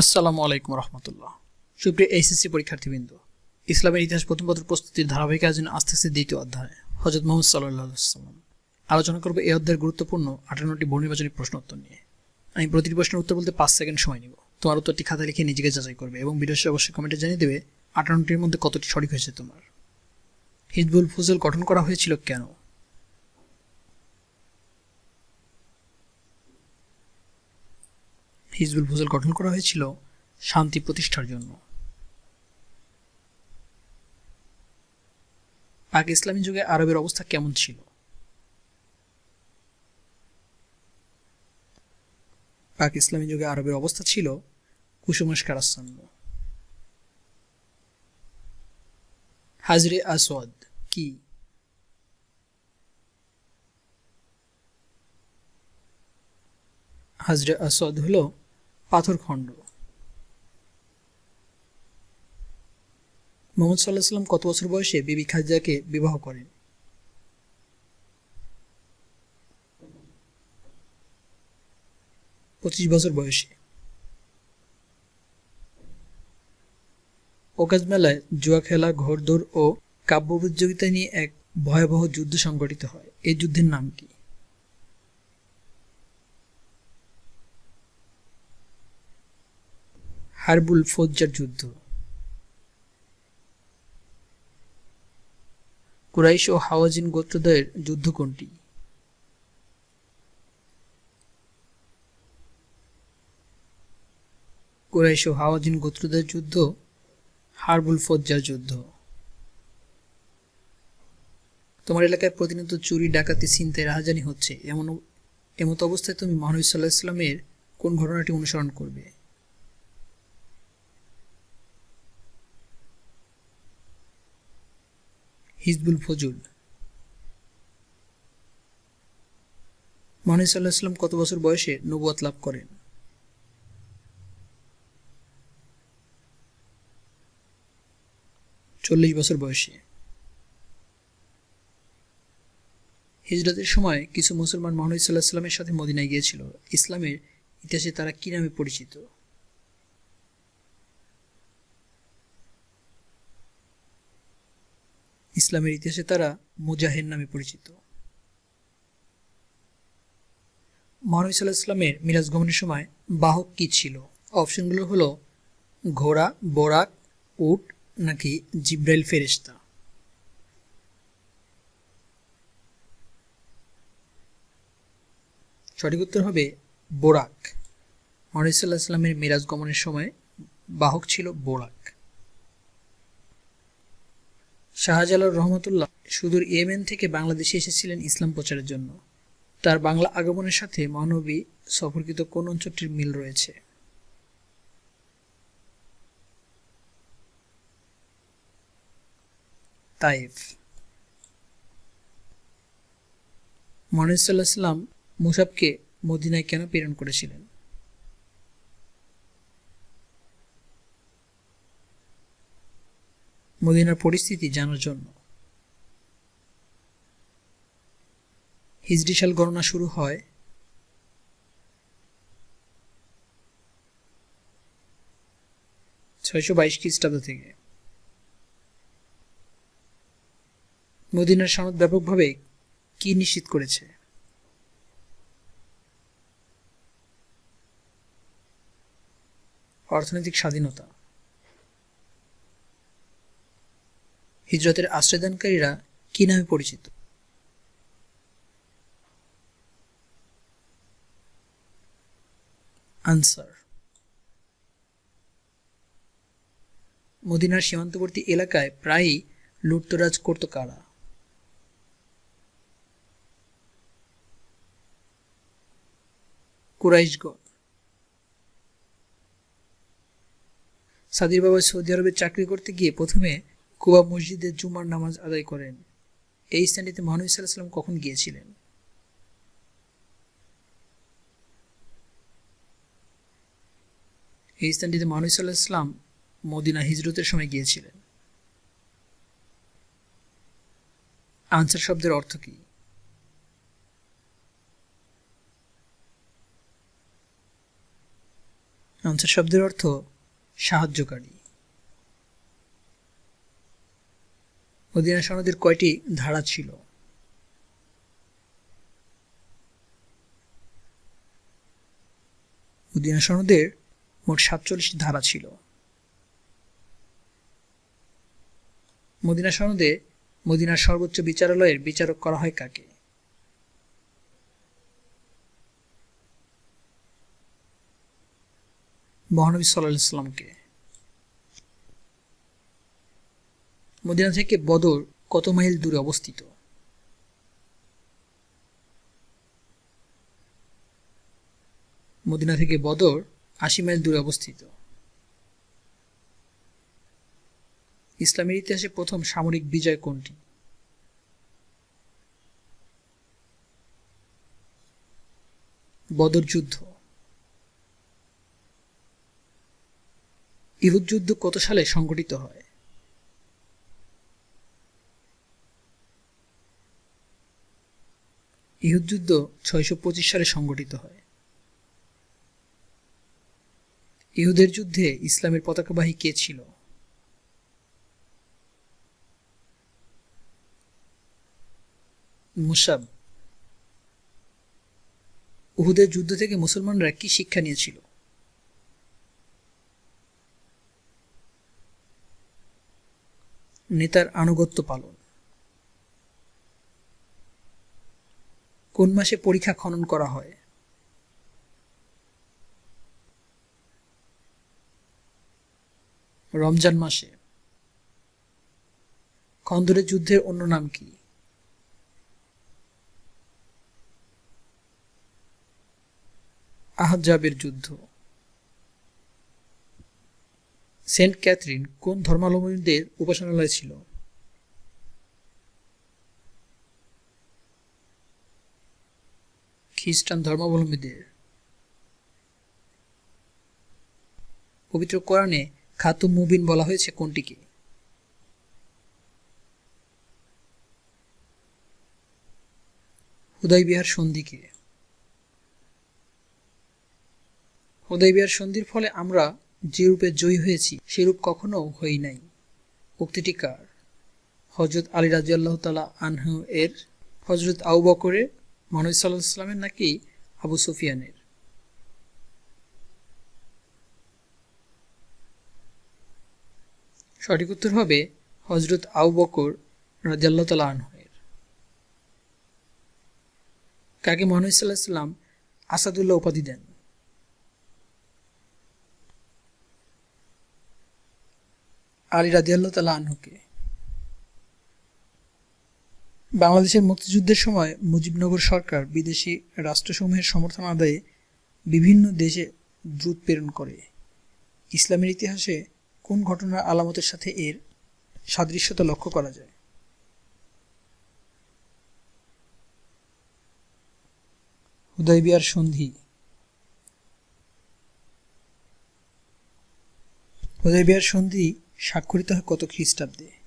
আসসালামু আলাইকুম রহমতুল্লাহ। সুপ্রিয় এইচএসসি পরীক্ষার্থীবৃন্দ, ইসলামের ইতিহাস প্রথম পত্র প্রস্তুতির ধারাবাহিক আয়োজন আস্তে আস্তে দ্বিতীয় অধ্যায় হজরত মোহাম্মদ সাল্লাম আলোচনা করব এই অধ্যায়ের গুরুত্বপূর্ণ আটান্নটি বহুনির্বাচনী প্রশ্ন উত্তর নিয়ে। আমি প্রতিটি প্রশ্নের উত্তর বলতে পাঁচ সেকেন্ড সময় নিব। তোমার উত্তরটি খাতা লিখে নিজেকে যাচাই করবে এবং ভিডিও অবশ্যই কমেন্টে জানিয়ে দেবে আটান্নটির মধ্যে কতটি সঠিক হয়েছে তোমার। হিজবুল ফুজল গঠন করা হয়েছিল কেন? হিজবুল ফুজল গঠন করা হয়েছিল শান্তি প্রতিষ্ঠার জন্য। পাক ইসলামী যুগে আরবের অবস্থা কেমন ছিল? পাক ইসলামী যুগে আরবের অবস্থা ছিল কুসংস্কারাচ্ছন্ন হাজরে আসওয়াদ কি? হাজরে আসওয়াদ হলো পাথরখণ্ড। মোহাম্মদ সাল্লাহ সাল্লাম কত বছর বয়সে বিবি খাদিজাকে বিবাহ করেন? পঁচিশ বছর বয়সে। ওকাজ মেলায় জুয়া খেলা, ঘোড়দৌড় ও কাব্য প্রতিযোগিতা নিয়ে এক ভয়াবহ যুদ্ধ সংঘটিত হয়। এই যুদ্ধের নাম কি? হারবুল ফৌজ্জার যুদ্ধ। কুরাইশ ও হাওয়াজিন গোত্রদ্বয়ের যুদ্ধ কোনটি? কুরাইশ ও হাওয়াজিন গোত্রদ্বয়ের যুদ্ধ, হারবুল ফৌজ্জার যুদ্ধ। তোমার এলাকায় প্রতিনিয়ত চুরি, ডাকাতি, ছিনতাই, রাহাজানি হচ্ছে। এমন এমত অবস্থায় তুমি মহানবী সাল্লাহ ইসলামের কোন ঘটনাটি অনুসরণ করবে? হিজবুল ফজুল। মহানবী সাল্লাহ ইসলাম কত বছর বয়সে নবুয়াত লাভ করেন? চল্লিশ বছর বয়সে। হিজরতের সময় কিছু মুসলমান মহানবী সাল্লাহ সাল্লামের সাথে মদিনায় গিয়েছিল। ইসলামের ইতিহাসে তারা কি নামে পরিচিত? ইসলামের ইতিহাসে তারা মুজাহের নামে পরিচিত। মহানবী সাল্লাহ ইসলামের মিরাজ গমনের সময় বাহক কি ছিল? অপশনগুলো হলো ঘোড়া, বোরাক, উট নাকি জিব্রাইল ফেরেস্তা সঠিক উত্তর হবে বোরাক। মহানবী সাল্লাহ ইসলামের মিরাজ গমনের সময় বাহক ছিল বোরাক। শাহজালাল রহমতুল্লাহ সুদূর ইয়েমেন থেকে বাংলাদেশে এসেছিলেন ইসলাম প্রচারের জন্য। তার বাংলা আগমনের সাথে মহানবী সফরকৃত কোন অঞ্চলটির মিল রয়েছে? তাইফ। মহানবী মুসাবকে মদিনায় কেন প্রেরণ করেছিলেন? মদিনার পরিস্থিতি জানার জন্য। হিজড়ি সাল গণনা শুরু হয় ছয়শো বাইশ খ্রিস্টাব্দ থেকে। মদিনার সনদ ব্যাপকভাবে কি নিশ্চিত করেছে? অর্থনৈতিক স্বাধীনতা। হিজরতের আশ্রয়দানকারীরা কি নামে পরিচিত? আনসার। মদিনার সীমান্তবর্তী এলাকায় প্রায়ই লুটতরাজ করত কারা? কুরাইশগণ। সাদির বাবা সৌদি আরবে চাকরি করতে গিয়ে প্রথমে কুবা মসজিদে জুমার নামাজ আদায় করেন। এই স্থানটিতে মহানবী কখন গিয়েছিলেন? এই স্থানটিতে মহানবী মদিনা হিজরতের সময় গিয়েছিলেন। আনসার শব্দের অর্থ কি? আনসার শব্দের অর্থ সাহায্যকারী। মদিনা সনদের কয়টি ধারা ছিল? মদিনা সনদের মোট সাতচল্লিশটি ধারা ছিল। মদিনা সনদে মদিনার সর্বোচ্চ বিচারালয়ের বিচারক করা হয় কাকে? মহানবী সাল্লাহ ইসলামকে মদিনা থেকে বদর কত মাইল দূরে অবস্থিত? মদিনা থেকে বদর আশি মাইল দূরে অবস্থিত। ইসলামের ইতিহাসে প্রথম সামরিক বিজয় কোনটি? বদর যুদ্ধ। ইহুদ যুদ্ধ কত সালে সংঘটিত হয়? ইহুদ যুদ্ধ ছয়শো পঁচিশ সালে সংঘটিত হয়। ইহুদের যুদ্ধে ইসলামের পতাকাবাহী কে ছিল? মুসাব। উহুদের যুদ্ধ থেকে মুসলমানরা কি শিক্ষা নিয়েছিল? নেতার আনুগত্য পালন। কোন মাসে পরীক্ষা খনন করা হয়? রমজান মাসে। খন্দরের যুদ্ধের অন্য নাম কি? আহজাবের যুদ্ধ। সেন্ট ক্যাথরিন কোন ধর্মাবলম্বীদের উপাসনালয় ছিল? খ্রিস্টান ধর্মাবলম্বীদের। পবিত্র কোরআনে খাতুম মুবিন বলা হয়েছে কোনটিকে? হুদয় বিহার সন্ধিকে। হুদয় বিহার সন্ধির ফলে আমরা যে রূপে জয়ী হয়েছি সেরূপ কখনো হই নাই। উক্তিটি কার? হজরত আলী রাজিয়াল্লাহ তালা আনহু এর হজরত আউ বকরের মহানবী সাল্লাহ সাল্লামের নাকি আবু সুফিয়ানের? সঠিক উত্তর হবে হজরত আউ বকর রাজিয়াল্লাহ তালা কাকে মহানবী সাল্লাহ সাল্লাম আসাদুল্লাহ উপাধি দেন? আলী রাজিয়াল্লাহ তালা আনহুকে। বাংলাদেশের মুক্তিযুদ্ধের সময় মুজিবনগর সরকার বিদেশি রাষ্ট্রসমূহের সমর্থন আদায়ে বিভিন্ন দেশে দ্রুত প্রেরণ করে। ইসলামের ইতিহাসে কোন ঘটনার আলামতের সাথে এর সাদৃশ্যতা লক্ষ্য করা যায়? হুদয়বিয়ার সন্ধি। হুদয়বিয়ার সন্ধি স্বাক্ষরিত হয় কত খ্রিস্টাব্দে?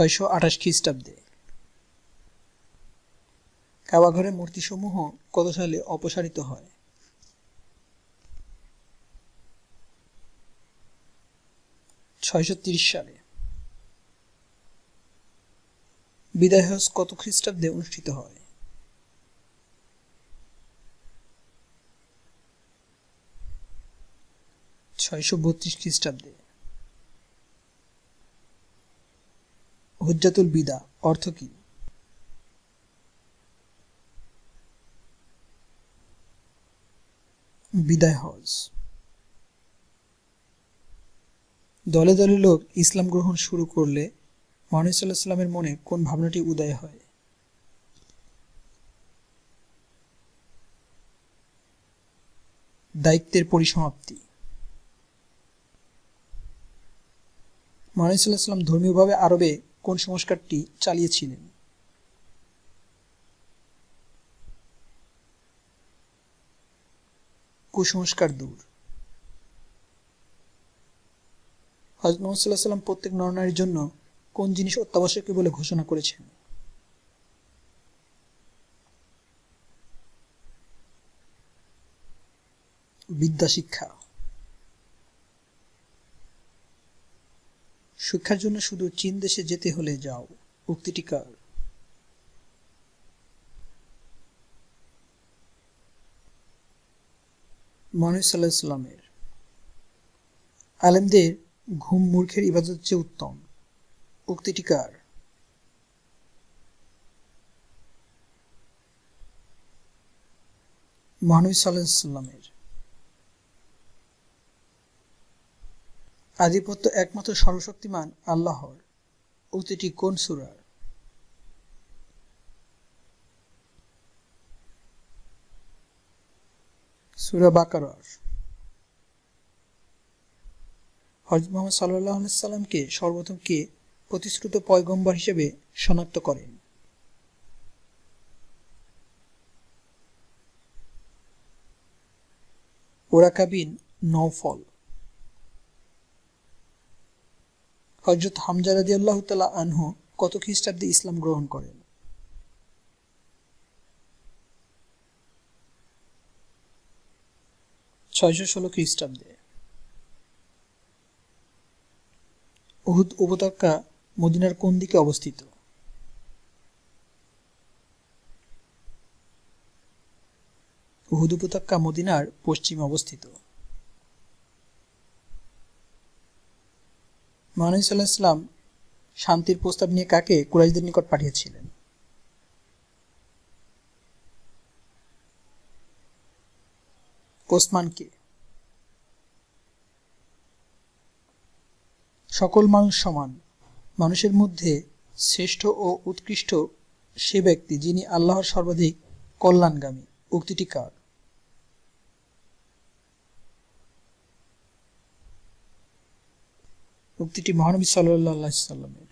ছয়শো আঠাশ খ্রিস্টাব্দে। কাবাঘরের মূর্তিসমূহ কত সালে অপসারিত হয়? ছয়শো তিরিশ সালে। বিদায় কত খ্রিস্টাব্দে অনুষ্ঠিত হয়? ছয়শো বত্রিশ খ্রিস্টাব্দে। হুজ্জাতুল বিদা, অর্থ কি? বিদায় হজ। দলে দলে লোক ইসলাম গ্রহণ শুরু করলে সাল্লামের মনে কোন ভাবনাটি উদয় হয়? দায়িত্বের পরিসমাপ্তি। সাল্লাম ধর্মীয়ভাবে আরবে কোন সংস্কারটি চালিয়েছিলেন? কুসংস্কার দূর। হজরত মোহাম্মদ সাল্লাহ সাল্লাম প্রত্যেক নরনারীর জন্য কোন জিনিস অত্যাবশ্যকীয় বলে ঘোষণা করেছেন? বিদ্যা শিক্ষা শিক্ষার জন্য শুধু চীন দেশে যেতে হলে যাও। উক্তিটি কার মহানবী সাল্লাহ আলেমদের ঘুম মূর্খের ইবাদত চেয়ে উত্তম। উক্তিটি কার মহানবী সাল্লাহ আধিপত্য একমাত্র সর্বশক্তিমান আল্লাহর। উক্তিটি কোন সুরার? সুরা বাকারার। হজরত মোহাম্মদ সাল্লাহ সাল্লামকে সর্বপ্রথম কে প্রতিশ্রুত পয়গম্বর হিসেবে শনাক্ত করেন? ওরাকাবিন নৌফল হজরত হামজা রাজি আল্লাহ আনহু কত খ্রিস্টাব্দে ইসলাম গ্রহণ করেন? ছয়শো ষোলো খ্রিস্টাব্দে। উহুদ উপত্যকা মদিনার কোন দিকে অবস্থিত? উহুদ উপত্যকা মদিনার পশ্চিমে অবস্থিত। মহানবী ইসলাম শান্তির প্রস্তাব নিয়ে কাকে? কুরাইশদের নিকট পাঠিয়েছিলেন। ওসমানকে সকল মানুষ সমান। মানুষের মধ্যে শ্রেষ্ঠ ও উৎকৃষ্ট সে ব্যক্তি যিনি আল্লাহর সর্বাধিক কল্যাণগামী। উক্তিটি কার? উক্তিটি মহানবী সাল্লাহ সাল্লামের।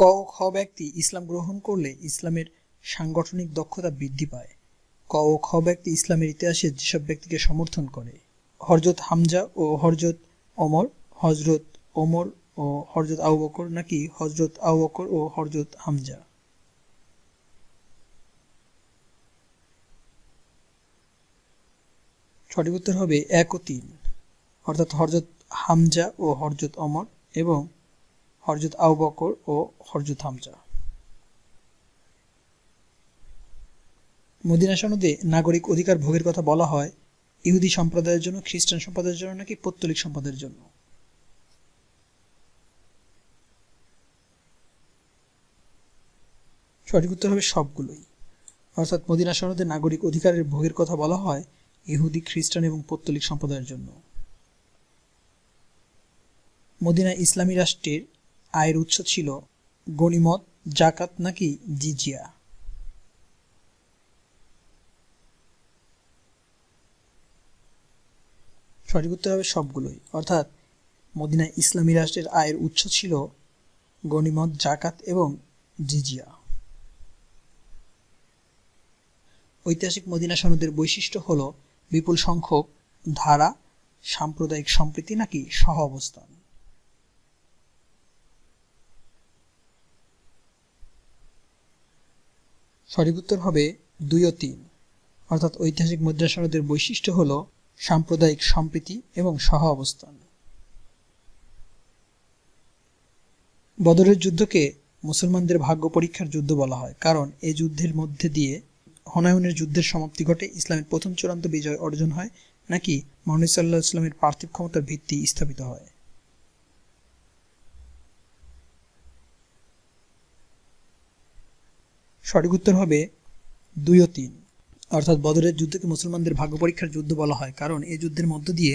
ক খ ব্যক্তি ইসলাম গ্রহণ করলে ইসলামের সাংগঠনিক দক্ষতা বৃদ্ধি পায়। ক ও খ ব্যক্তি ইসলামের ইতিহাসে যেসব ব্যক্তিকে সমর্থন করে হরজত হামজা ও হরজত ওমর হজরত ওমর ও হরজত আউ বকর নাকি হজরত আউ বকর ও হরজত হামজা। সঠিক উত্তর হবে এক ও তিন। অর্থাৎ হরজত হামজা ও হরজত অমর এবং হরজত আউ বকর ও হরজত হামজা। মদিনা সনদে নাগরিক অধিকার ভোগের কথা বলা হয়, ইহুদি সম্প্রদায়ের জন্য, খ্রিস্টান সম্প্রদায়ের জন্য নাকি পত্তলিক সম্প্রদায়ের জন্য? সঠিক উত্তর হবে সবগুলোই। অর্থাৎ মদিনা সনদে নাগরিক অধিকারের ভোগের কথা বলা হয় ইহুদি, খ্রিস্টান এবং পত্তলিক সম্প্রদায়ের জন্য। মদিনা ইসলামী রাষ্ট্রের আয়ের উৎস ছিল গণিমত জাকাত নাকি জিজিয়া। সঠিক উত্তর হবে সবগুলোই। অর্থাৎ মদিনা ইসলামী রাষ্ট্রের আয়ের উৎস ছিল গণিমত জাকাত এবং জিজিয়া। ঐতিহাসিক মদিনা সনদের বৈশিষ্ট্য হল বিপুল সংখ্যক ধারা, সাম্প্রদায়িক সম্প্রীতি নাকি সহ অবস্থান? সঠিক উত্তর হবে দুই ও তিন। অর্থাৎ ঐতিহাসিক মুদ্রা সনদের বৈশিষ্ট্য হল সাম্প্রদায়িক সম্প্রীতি এবং সহ অবস্থান। বদরের যুদ্ধকে মুসলমানদের ভাগ্য পরীক্ষার যুদ্ধ বলা হয়, কারণ এই যুদ্ধের মধ্যে দিয়ে হনায়নের যুদ্ধের সমাপ্তি ঘটে, ইসলামের প্রথম চূড়ান্ত বিজয় অর্জন হয়, নাকি মোহাম্মদ ইসলামের পার্থিব ক্ষমতার ভিত্তি স্থাপিত হয়? সঠিক উত্তর হবে দুই ও তিন। অর্থাৎ বদরের যুদ্ধকে মুসলমানদের ভাগ্য পরীক্ষার যুদ্ধ বলা হয়, কারণ এই যুদ্ধের মধ্য দিয়ে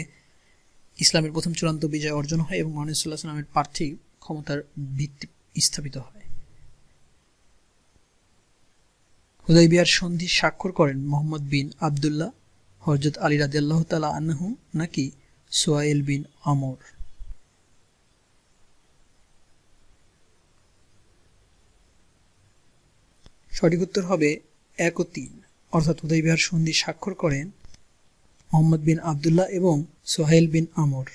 ইসলামের প্রথম চূড়ান্ত বিজয় অর্জন হয় এবং মোহাম্মদ সাল্লাহ সাল্লামের পার্থিব ক্ষমতার ভিত্তি স্থাপিত হয়। হুদাইবিয়ার সন্ধি স্বাক্ষর করেন মোহাম্মদ বিন আবদুল্লাহ হরজত আলী রাদিয়াল্লাহ তালা আনহু নাকি সোয়াইল বিন আমর। সঠিক উত্তর হবে এক ও তিন, অর্থাৎ হুদাইবিয়ার সন্ধি স্বাক্ষর করেন মোহাম্মদ বিন আবদুল্লাহ এবং সোহেল বিন আমর।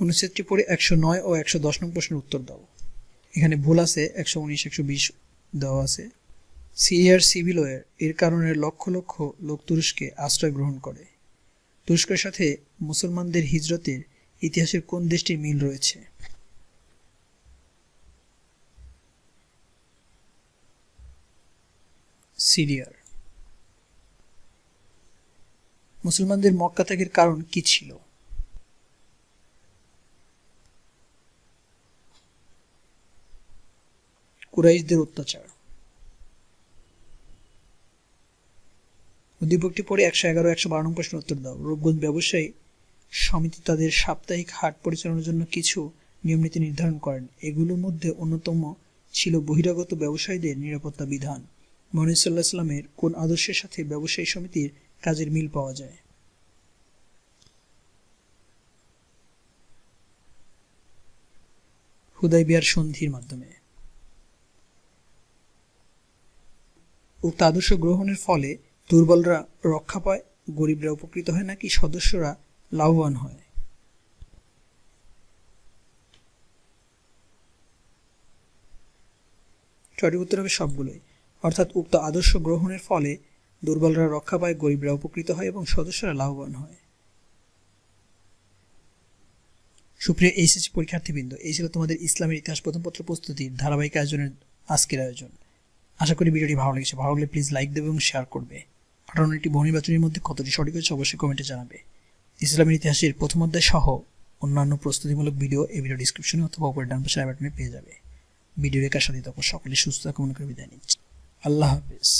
অনুচ্ছেদটি পড়ে একশো নয় ও একশো দশ নং প্রশ্নের উত্তর দাও। এখানে ভুল আছে, একশো উনিশ, একশো বিশ দেওয়া আছে। সিরিয়ার সিভিল ওয়ার এর কারণে লক্ষ লক্ষ লোক তুরস্কে আশ্রয় গ্রহণ করে। তুরস্কের সাথে মুসলমানদের হিজরতের ইতিহাসের কোন দেশটির মিল রয়েছে? সিরিয়ার। মুসলমানদের মক্কা ত্যাগের কারণ কি ছিল? কুরাইশদের অত্যাচার। উদ্দীপকটি পড়ে একশো এগারো, একশো বারো নম্বর প্রশ্ন উত্তর দাও। রূপগঞ্জ ব্যবসায়ী সমিতি তাদের সাপ্তাহিক হাট পরিচালনার জন্য কিছু নিয়মনীতি নির্ধারণ করেন। এগুলোর মধ্যে অন্যতম ছিল বহিরাগত ব্যবসায়ীদের নিরাপত্তা বিধান। মহানবী সাল্লাহ সাল্লামের কোন আদর্শের সাথে ব্যবসায়ী সমিতির কাজের মিল পাওয়া যায়? হুদাই বিহার সন্ধির মাধ্যমে। উক্ত আদর্শ গ্রহণের ফলে দুর্বলরা রক্ষা পায়, গরিবরা উপকৃত হয় নাকি সদস্যরা লাভবান হয়? সঠিক উত্তর হবে সবগুলোই। অর্থাৎ উক্ত আদর্শ গ্রহণের ফলে দুর্বলরা রক্ষা পায়, গরিবরা উপকৃত হয় এবং সদস্যরা লাভবান হয়। সুপ্রিয় এইচএসসি পরীক্ষার্থীবৃন্দ, এই ছিল তোমাদের ইসলামের ইতিহাস প্রথম পত্র প্রস্তুতির ধারাবাহিক আয়োজনের আজকের আয়োজন। আশা করি ভিডিওটি ভালো লেগেছে। ভালো লাগলে প্লিজ লাইক দেবে এবং শেয়ার করবে। আঠারোটি বহু নির্বাচনের মধ্যে কতটি সঠিক হয়েছে অবশ্যই কমেন্টে জানাবে। ইসলামের ইতিহাসের প্রথম অধ্যায় সহ অন্যান্য প্রস্তুতিমূলক ভিডিও এই ভিডিও ডিসক্রিপশনে অথবা উপরে ডান পাশে বাটনে পেয়ে যাবে। ভিডিও রেখার সাথে তখন সকলে সুস্থ কামনা করে বিদায় নিচ্ছি। আল্লাহ হাফিজ।